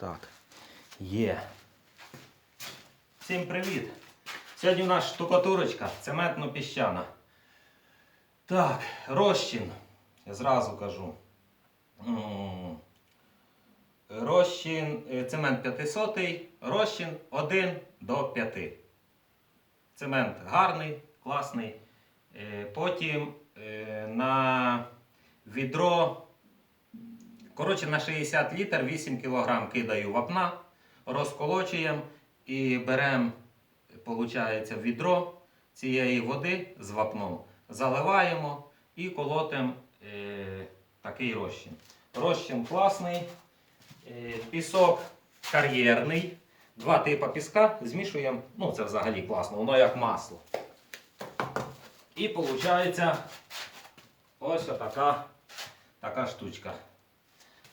Так. Є. Всім привіт! Сьогодні у нас штукатурочка цементно-піщана. Так, розчин. Я зразу кажу. Розчин, е, цемент 500, розчин 1 до 5. Цемент гарний, класний. Е, Потім е, на відро, коротше, на 60 літр 8 кг кидаю вапна, розколочуємо і беремо, відро цієї води з вапном, заливаємо і колотимо е, такий розчин. Розчин класний, е, пісок кар'єрний. Два типи піска змішуємо. Ну, це взагалі класно, воно як масло. І виходить ось така, така штучка.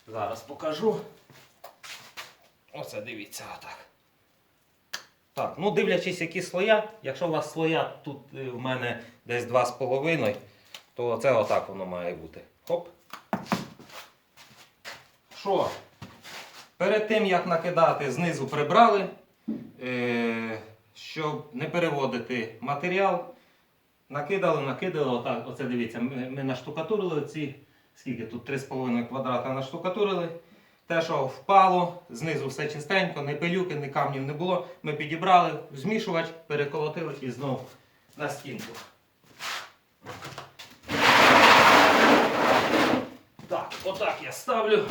Зараз покажу. Оце дивіться отак. Так, ну дивлячись, які слоя. Якщо у вас слоя тут е, в мене десь 2,5, то це отак воно має бути. Хоп. Що? Перед тим як накидати, знизу прибрали, е, щоб не переводити матеріал. Накидали, накидали, отак, оце дивіться, ми, наштукатурили ці, скільки тут 3,5 квадрата наштукатурили. Те, що впало, знизу все чистенько, ні пилюки, ні камнів не було. Ми підібрали, змішувач, переколотили і знову на стінку. Так, отак я ставлю.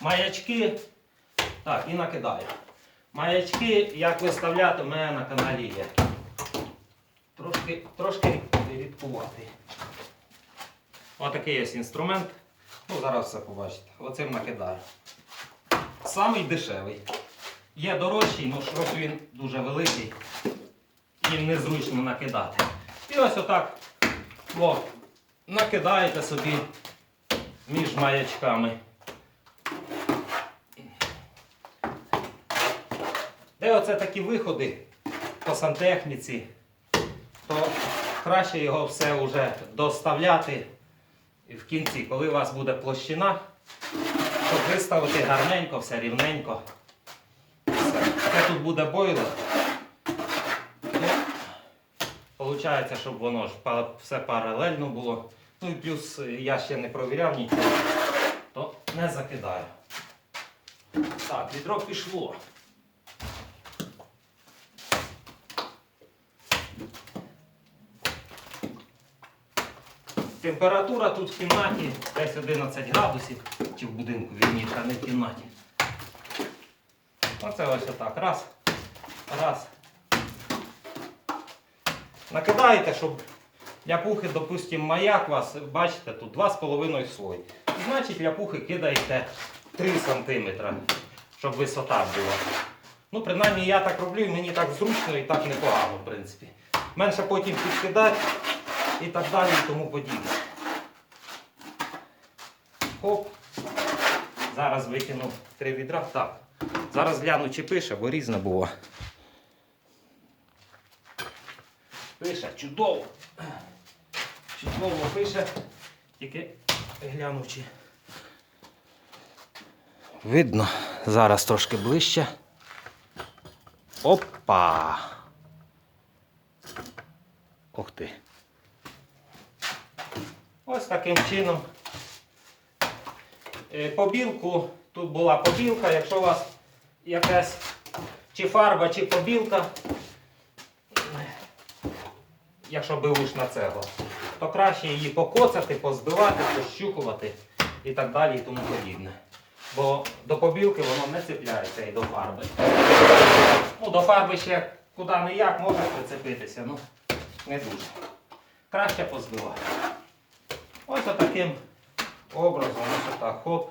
Маячки. Так, і накидаю. Маячки, як виставляти, у мене на каналі є. Трошки, трошки рідкувати. Отакий ось інструмент. Ну, зараз все побачите. Оцим накидаю. Самий дешевий. Є дорожчий, але шрот він дуже великий. Їм незручно накидати. І ось отак о, накидаєте собі між маячками. Де оце такі виходи по сантехніці, то краще його все вже доставляти в кінці, коли у вас буде площина, щоб виставити гарненько, все рівненько. Все. Це тут буде бойлер. Ну, Получається, щоб воно ж все паралельно було. Ну і плюс е, я ще не провіряв нічого, то не закидаю. Так, відро пішло. Температура тут в кімнаті десь 11 градусів, чи в будинку вірніше, а не в кімнаті. Оце ось отак. Раз. Раз. Накидаєте, щоб ляпухи, допустимо, маяк вас, бачите, тут 2,5 слой. Значить, ляпухи кидаєте 3 см, щоб висота була. Ну, принаймні я так роблю, мені так зручно і так непогано, в принципі. Менше потім підкидати і так далі і тому подібне. Хоп. Зараз викинув три відра. Так. Зараз гляну, чи пише, бо різне було. Пише, чудово. Чудово пише. Тільки гляну, чи. Видно, зараз трошки ближче. Опа! Ух ти. Ось таким чином. Е, Побілку, тут була побілка, якщо у вас якась чи фарба, чи побілка, якщо беушна цегла, то краще її покоцати, позбивати, пощухувати і так далі і тому подібне. Бо до побілки воно не цепляється і до фарби. Ну, до фарби ще куди не як може прицепитися, ну не дуже. Краще позбивати. Ось отаким образом, ось отак, хоп.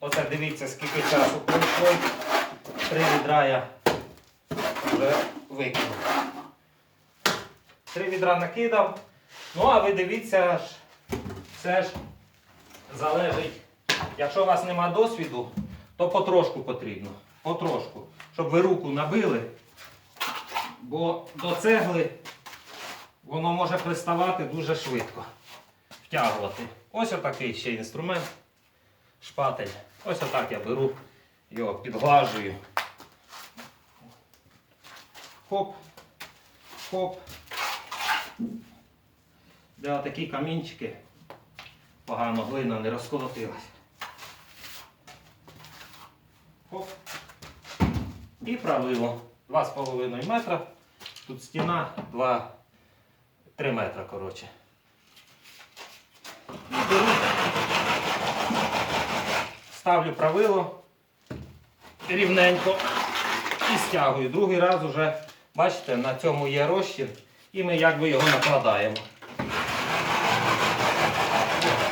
Оце дивіться, скільки часу пройшло. Три відра я вже викинув. Три відра накидав. Ну, а ви дивіться, це ж залежить. Якщо у вас нема досвіду, то потрошку потрібно. Потрошку. Щоб ви руку набили. Бо до цегли воно може приставати дуже швидко. В стягувати. Ось отакий ще інструмент. Шпатель. Ось отак я беру, його підглажую. Хоп, хоп. Де отакі камінчики. Погано глина не розколотилась. Хоп. І правило. 2,5 метра. Тут стіна 2, 3 метра, коротше. Беру, ставлю правило рівненько і стягую. Другий раз уже, бачите, на цьому є розчин, і ми якби його накладаємо.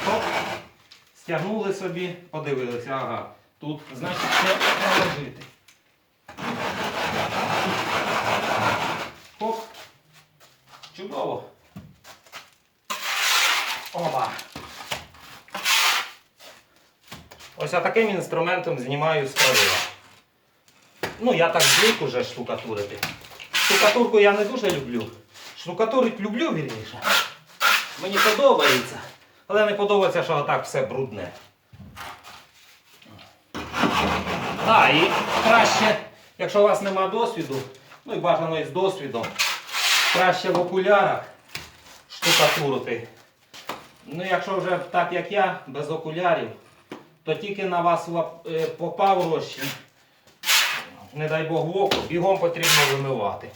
Хоп. Стягнули собі, подивилися, ага, тут, значить, це наложити. Чудово. Оба. Ось таким інструментом знімаю з правила. Ну, я так звик уже штукатурити. Штукатурку я не дуже люблю. Штукатурить люблю вірніше. Мені подобається. Але не подобається, що отак все брудне. Так, і краще, якщо у вас нема досвіду, ну і бажано із досвідом, краще в окулярах штукатурити. Ну, якщо вже так як я, без окулярів, то тільки на вас е, попав розчин, не дай Бог в око, бігом потрібно вимивати.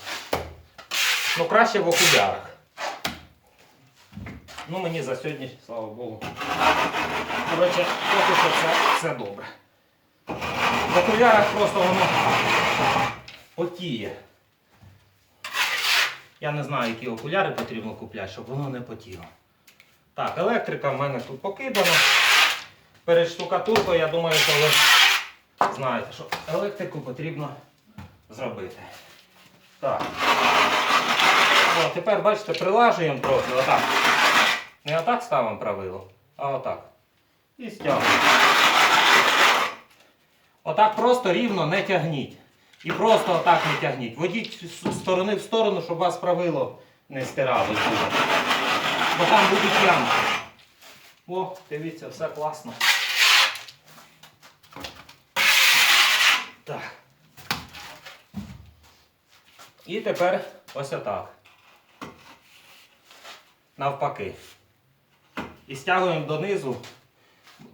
Ну краще в окулярах. Ну мені за сьогодні, слава Богу. Коротше, поки що це, це добре. В окулярах просто воно потіє. Я не знаю, які окуляри потрібно купляти, щоб воно не потіло. Так, електрика в мене тут покидана. Перед штукатуркою, я думаю, що ви знаєте, що електрику потрібно зробити. Так. О, тепер, бачите, прилажуємо трохи, отак. Не отак ставимо правило, а отак. І стягуємо. Отак просто рівно не тягніть. І просто отак не тягніть. Водіть з сторони в сторону, щоб вас правило не стирало. Бо там будуть ямки. О, дивіться, все класно. Так. І тепер ось отак. Навпаки. І стягуємо донизу,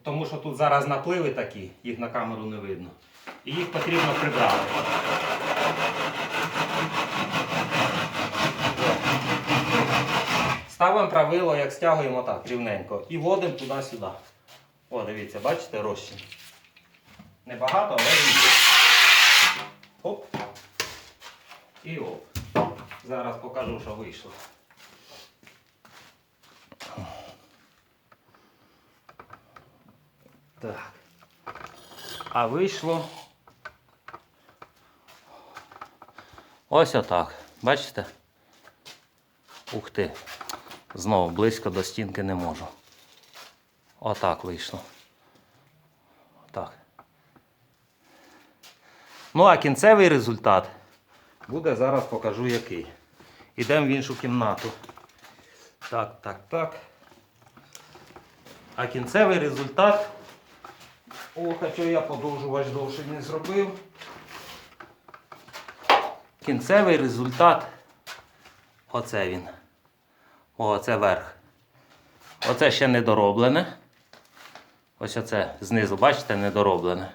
тому що тут зараз напливи такі, їх на камеру не видно. І їх потрібно прибрати. Ставимо правило, як стягуємо так, рівненько. І вводимо туди-сюди. О, дивіться, бачите розчин. Небагато, але він. Оп. І оп. Зараз покажу, що вийшло. Так. А вийшло. Ось отак. Бачите? Ух ти. Знову близько до стінки не можу. Отак вийшло. Так. Ну, а кінцевий результат буде зараз покажу який. Йдемо в іншу кімнату. Так, так, так. А кінцевий результат. О, хоча я подовжувач довше не зробив. Кінцевий результат. Оце він. О, це верх. Оце ще не дороблене. Ось оце знизу, бачите, недороблене.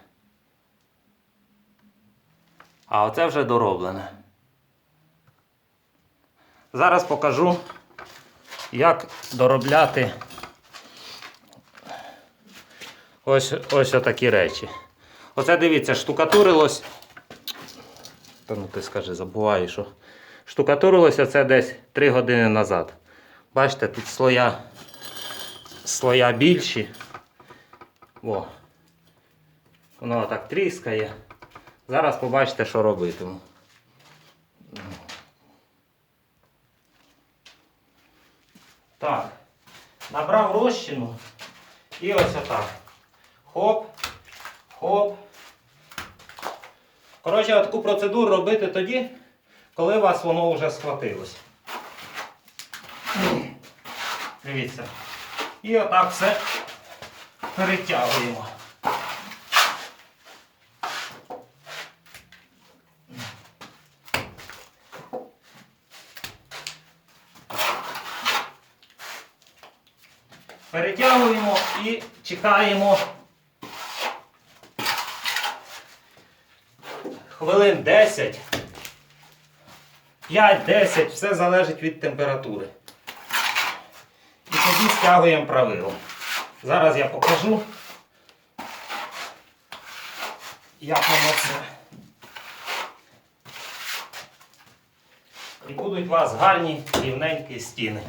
А оце вже дороблене. Зараз покажу, як доробляти ось, ось отакі речі. Оце дивіться, штукатурилось. Та ну ти скажи, забуваю, що. Штукатурилося це десь 3 години назад. Бачите, тут слоя, слоя більші. О. Воно так тріскає. Зараз побачите, що робитиму. Так. Набрав розчину і ось отак. Хоп, хоп. Коротше, таку процедуру робити тоді, коли у вас воно вже схватилось. Дивіться. І отак все перетягуємо. Перетягуємо і чекаємо хвилин 10. 5-10, все залежить від температури. І тоді стягуємо правило. Зараз я покажу, як воно це. І будуть у вас гарні рівненькі стіни.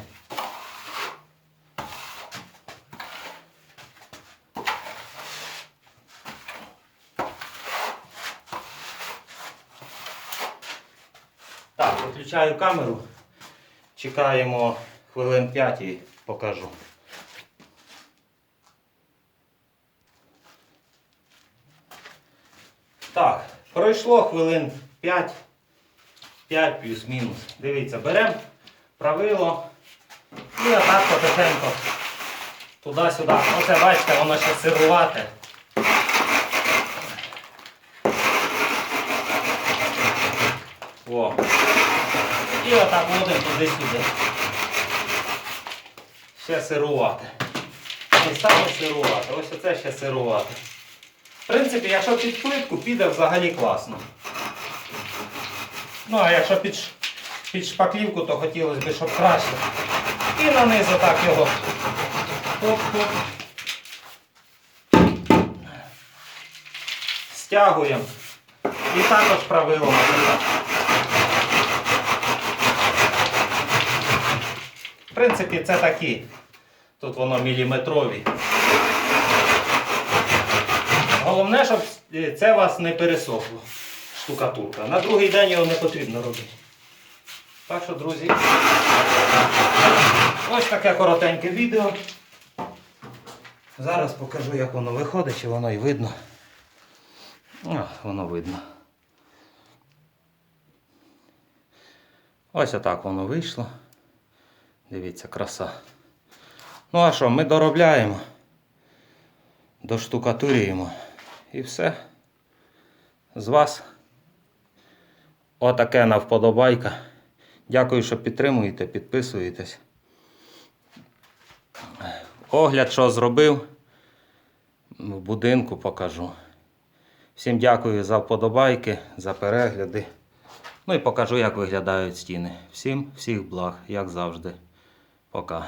Так, виключаю камеру. Чекаємо хвилин 5 і покажу. Так, пройшло хвилин 5. 5 плюс-мінус. Дивіться, беремо правило і отак потихеньку туди-сюди. Оце бачите, воно ще сирувате. О. І отак водимо туди-сюди. Ще сирувати. Не саме сирувати. Ось оце ще сирувати. В принципі, якщо під плитку, піде взагалі класно. Ну, а якщо під, під шпаклівку, то хотілося б, щоб краще. І наниз отак його. Хоп-хоп. Стягуємо. І також правилом. отак. В принципі, це такі. Тут воно міліметрові. Головне, щоб це вас не пересохло. Штукатурка. На другий день його не потрібно робити. Так що, друзі, ось таке коротеньке відео. Зараз покажу, як воно виходить, чи воно і видно. А, воно видно. Ось отак воно вийшло. Дивіться, краса. Ну а що, ми доробляємо, доштукатурюємо і все. З вас отаке на вподобайка. Дякую, що підтримуєте, підписуєтесь. Огляд, що зробив, в будинку покажу. Всім дякую за вподобайки, за перегляди. Ну і покажу, як виглядають стіни. Всім всіх благ, як завжди. 我刚